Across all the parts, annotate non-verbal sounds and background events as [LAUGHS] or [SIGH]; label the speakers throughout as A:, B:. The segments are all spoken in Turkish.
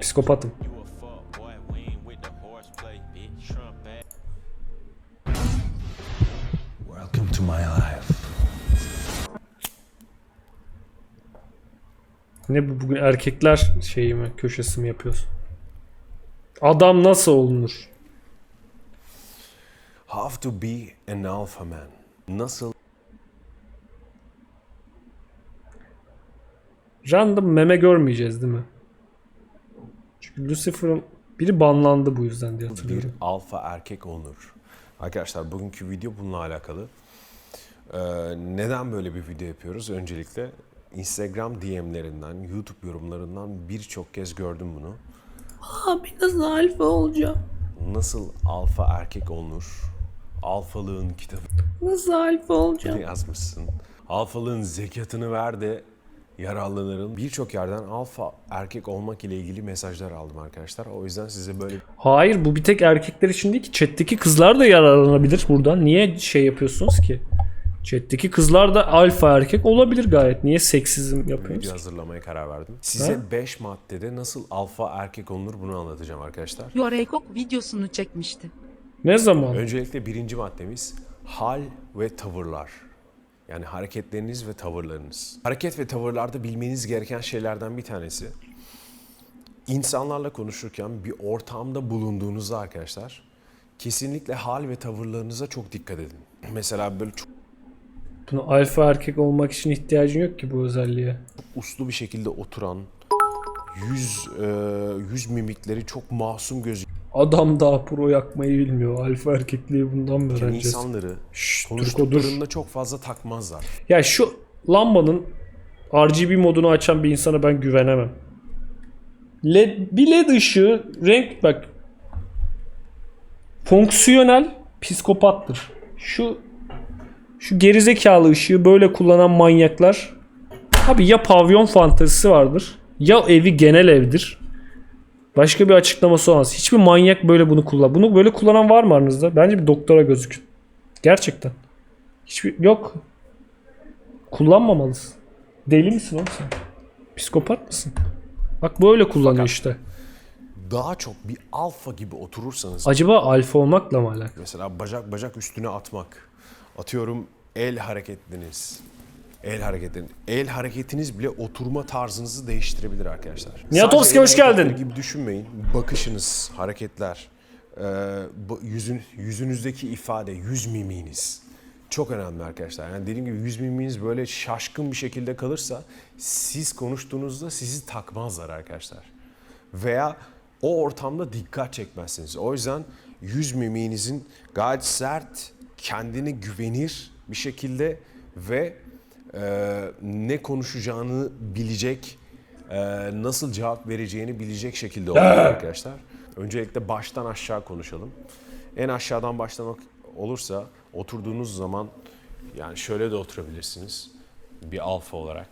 A: Psikopatım.
B: Welcome to my life.
A: Ne bu bugün erkekler şeyi mi köşesi mi yapıyorsun? Adam nasıl olunur?
B: How to be an alpha man. Nasıl
A: Random meme görmeyeceğiz değil mi? Lucifer'ın biri banlandı bu yüzden diye
B: bir
A: hatırlıyorum.
B: alfa erkek olunur? Arkadaşlar bugünkü video bununla alakalı. Ee, neden böyle bir video yapıyoruz? Öncelikle Instagram DM'lerinden, YouTube yorumlarından birçok kez gördüm bunu.
A: Abi nasıl alfa olacağım?
B: Nasıl alfa erkek olunur? Alfalığın kitabı
A: Nasıl alfa olacağım?
B: yazmışsın. Alfalığın zekatını ver de yararlanırım. Birçok yerden alfa erkek olmak ile ilgili mesajlar aldım arkadaşlar. O yüzden size böyle
A: Hayır bu bir tek erkekler için değil ki. Chat'teki kızlar da yararlanabilir buradan. Niye şey yapıyorsunuz ki? Chat'teki kızlar da alfa erkek olabilir gayet. Niye seksizm yapıyorsunuz?
B: video
A: ki?
B: hazırlamaya karar verdim. Size 5 maddede nasıl alfa erkek olunur bunu anlatacağım arkadaşlar.
C: Yorekok videosunu çekmişti.
A: Ne zaman?
B: Öncelikle birinci maddemiz hal ve tavırlar. Yani hareketleriniz ve tavırlarınız. Hareket ve tavırlarda bilmeniz gereken şeylerden bir tanesi. İnsanlarla konuşurken bir ortamda bulunduğunuzda arkadaşlar kesinlikle hal ve tavırlarınıza çok dikkat edin. Mesela böyle çok
A: Bunu alfa erkek olmak için ihtiyacın yok ki bu özelliğe.
B: uslu bir şekilde oturan, yüz e, yüz mimikleri çok masum gözüken
A: Adam daha pro yakmayı bilmiyor. Alfa erkekliği bundan mı öğreneceğiz?
B: insanları
A: Şşş,
B: konuştuklarında çok fazla takmazlar.
A: Ya şu lambanın RGB modunu açan bir insana ben güvenemem. LED, bir led ışığı renk bak fonksiyonel psikopattır. Şu şu gerizekalı ışığı böyle kullanan manyaklar abi ya pavyon fantezisi vardır ya evi genel evdir. Başka bir açıklaması olmaz. Hiçbir manyak böyle bunu kullan. Bunu böyle kullanan var mı aranızda? Bence bir doktora gözükün. Gerçekten. Hiçbir yok. Kullanmamalısın. Deli misin oğlum sen? Psikopat mısın? Bak böyle kullanıyor
B: Fakat-
A: işte.
B: Daha çok bir alfa gibi oturursanız
A: Acaba alfa olmakla mı alakalı?
B: Mesela bacak bacak üstüne atmak. Atıyorum el hareketleriniz. El hareketlerin. El hareketiniz bile oturma tarzınızı değiştirebilir arkadaşlar.
A: Niyatovski, hoş geldin.
B: gibi düşünmeyin. Bakışınız, hareketler, e, yüzün yüzünüzdeki ifade, yüz mimiğiniz çok önemli arkadaşlar. Yani dediğim gibi yüz mimiğiniz böyle şaşkın bir şekilde kalırsa siz konuştuğunuzda sizi takmazlar arkadaşlar. Veya o ortamda dikkat çekmezsiniz. O yüzden yüz mimiğinizin gayet sert, kendine güvenir bir şekilde ve e, ne konuşacağını bilecek, e, nasıl cevap vereceğini bilecek şekilde olmalı arkadaşlar. Öncelikle baştan aşağı konuşalım. En aşağıdan başlamak olursa oturduğunuz zaman yani şöyle de oturabilirsiniz bir alfa olarak.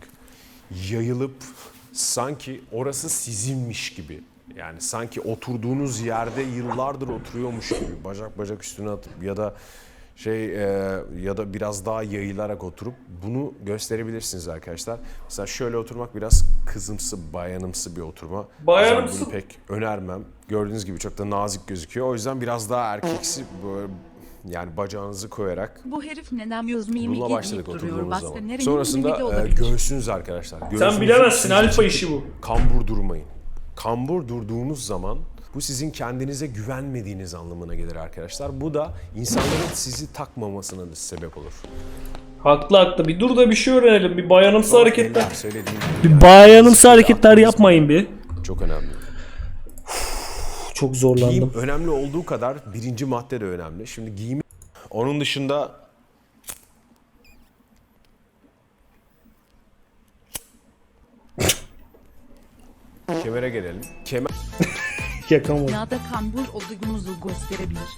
B: Yayılıp sanki orası sizinmiş gibi. Yani sanki oturduğunuz yerde yıllardır oturuyormuş gibi bacak bacak üstüne atıp ya da şey e, ya da biraz daha yayılarak oturup bunu gösterebilirsiniz arkadaşlar. Mesela şöyle oturmak biraz kızımsı, bayanımsı bir oturma.
A: Bayanımsı-
B: Bunu pek önermem. Gördüğünüz gibi çok da nazik gözüküyor. O yüzden biraz daha erkeksi [LAUGHS] böyle yani bacağınızı koyarak
C: Bu herif neden yüz mimi
B: bununla başladık
C: duruyor?
B: oturduğumuz zaman.
C: nerenin
B: Sonrasında e,
C: olabilir?
B: göğsünüz arkadaşlar.
A: Sen
B: Göğsünüzü
A: bilemezsin alfa işi bu.
B: Kambur durmayın. Kambur durduğunuz zaman bu sizin kendinize güvenmediğiniz anlamına gelir arkadaşlar. Bu da insanların sizi takmamasına da sebep olur.
A: Haklı haklı. Bir dur da bir şey öğrenelim. Bir bayanımsı hareketler.
B: Söylediğim gibi
A: Bir bayanımsı hareketler yapmayın bir.
B: Çok önemli.
A: Çok zorlandım.
B: Giyim önemli olduğu kadar birinci madde de önemli. Şimdi giyimi... Onun dışında Kemere gelelim. Kemer
A: Yakamadım.
C: Ya da kambur olduğumuzu gösterebilir.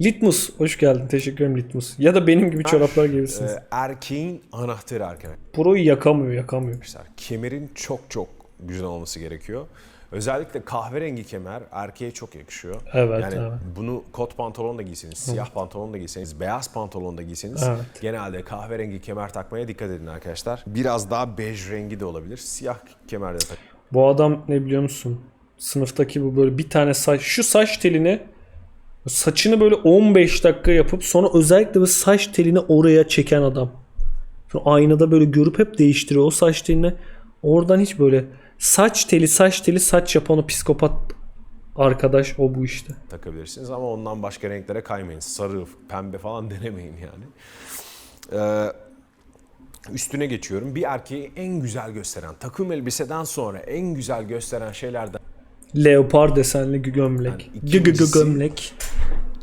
A: Litmus. Hoş geldin. Teşekkür ederim Litmus. Ya da benim gibi çoraplar giyebilirsiniz.
B: e, erkeğin anahtarı arkadaşlar.
A: Pro'yu yakamıyor yakamıyor.
B: Kemerin çok çok güzel olması gerekiyor. Özellikle kahverengi kemer erkeğe çok yakışıyor.
A: Evet,
B: Yani
A: evet.
B: bunu kot pantolon da giyseniz, siyah pantolon da giyseniz, beyaz pantolon da giyseniz
A: Evet.
B: genelde kahverengi kemer takmaya dikkat edin arkadaşlar. Biraz daha bej rengi de olabilir. Siyah kemer de tak.
A: Bu adam ne biliyor musun? Sınıftaki bu böyle bir tane saç şu saç telini saçını böyle 15 dakika yapıp sonra özellikle bu saç telini oraya çeken adam. Sonra aynada böyle görüp hep değiştiriyor o saç telini. Oradan hiç böyle saç teli saç teli saç yapan o psikopat arkadaş o bu işte.
B: takabilirsiniz ama ondan başka renklere kaymayın. Sarı, pembe falan [LAUGHS] denemeyin yani. Ee, üstüne geçiyorum. Bir erkeği en güzel gösteren, takım elbiseden sonra en güzel gösteren şeylerden
A: Leopar desenli gömlek.
B: Yani ikincisi-
A: gömlek.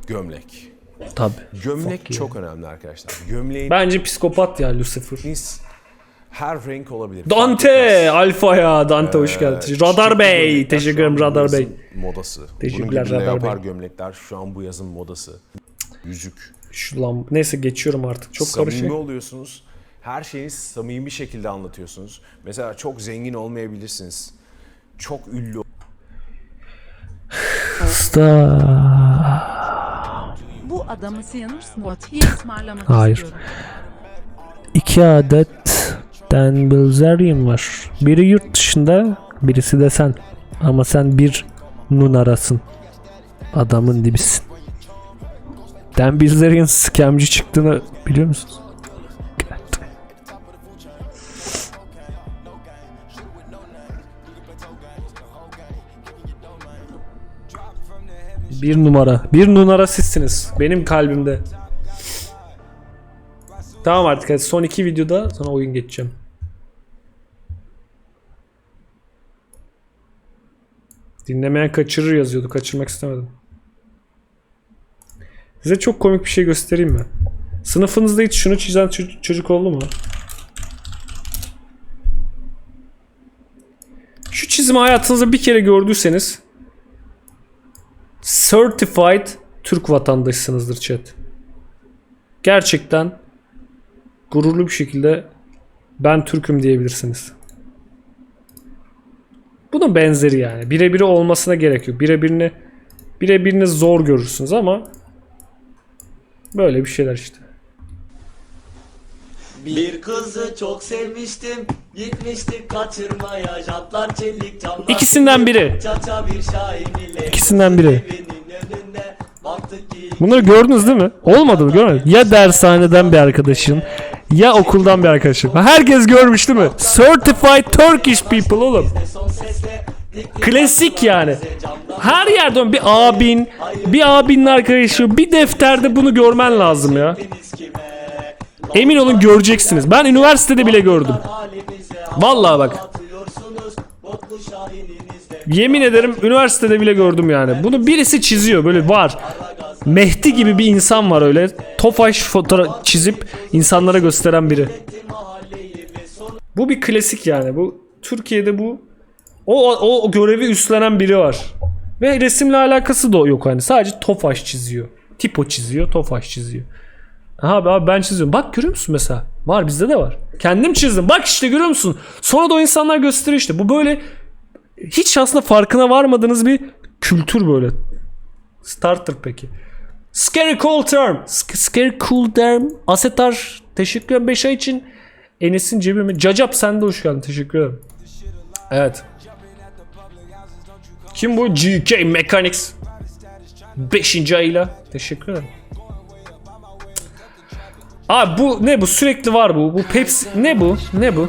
B: gömlek.
A: Tabi.
B: Gömlek çok önemli arkadaşlar. Gömleğin
A: Bence psikopat ya Lucifer.
B: her renk olabilir.
A: Dante. Alfa ya Dante hoş
B: Ee,
A: geldin. Radar Bey teşekkür ederim Radar Bey.
B: Modası.
A: Teşekkürler Radar
B: leopar
A: Bey.
B: gömlekler şu an bu yazın modası. Yüzük.
A: Şu lan neyse geçiyorum artık çok
B: samimi
A: karışık.
B: oluyorsunuz. Her şeyi samimi şekilde anlatıyorsunuz. Mesela çok zengin olmayabilirsiniz. Çok ünlü
C: Bu adamı Siyanur Smoothie ısmarlamak
A: Hayır. İki adet Dan Bilzerian var. Biri yurt dışında, birisi de sen. Ama sen bir numarasın. Adamın dibisin. Dan Bilzerian skemci çıktığını biliyor musunuz? Bir numara. Bir numara sizsiniz. Benim kalbimde. Tamam artık hadi son iki videoda sana oyun geçeceğim. Dinlemeyen kaçırır yazıyordu. Kaçırmak istemedim. Size çok komik bir şey göstereyim mi? Sınıfınızda hiç şunu çizen ço- çocuk oldu mu? Şu çizimi hayatınızda bir kere gördüyseniz Certified Türk vatandaşısınızdır chat. Gerçekten gururlu bir şekilde ben Türk'üm diyebilirsiniz. Bunun benzeri yani. Birebiri olmasına gerek yok. Birebirini birebirini zor görürsünüz ama böyle bir şeyler işte.
D: Bir kızı çok sevmiştim Gitmiştik kaçırmaya Jantlar çelik camlar
A: İkisinden biri.
D: Çaça bir şahin ile
A: İkisinden biri. Bunları gördünüz değil mi? Olmadı mı? Görmedin. Ya dershaneden bir arkadaşın ya okuldan bir arkadaşın. Herkes görmüş değil mi? Certified Turkish people oğlum. Klasik yani. Her yerden bir abin, bir abinin arkadaşı, bir defterde bunu görmen lazım ya. Emin olun göreceksiniz. Ben üniversitede bile gördüm. Vallahi bak. Yemin ederim üniversitede bile gördüm yani. Bunu birisi çiziyor böyle var. Mehdi gibi bir insan var öyle. Tofaş fotoğraf çizip insanlara gösteren biri. Bu bir klasik yani. Bu Türkiye'de bu o, o, o görevi üstlenen biri var. Ve resimle alakası da yok hani. Sadece Tofaş çiziyor. Tipo çiziyor, Tofaş çiziyor. Abi, abi ben çiziyorum. Bak görüyor musun mesela? Var bizde de var. Kendim çizdim. Bak işte görüyor musun? Sonra da o insanlar gösteriyor işte. Bu böyle hiç aslında farkına varmadığınız bir kültür böyle. Starter peki. Scary cool term. Sk- scary cool term. Asetar. Teşekkür ederim 5 ay için. Enes'in cebi mi? Cacap sen de hoş geldin. Teşekkür ederim. Evet. Kim bu? GK Mechanics. 5. ayıyla. Teşekkür ederim. Abi bu ne bu? Sürekli var bu. Bu Pepsi ne bu? Ne bu?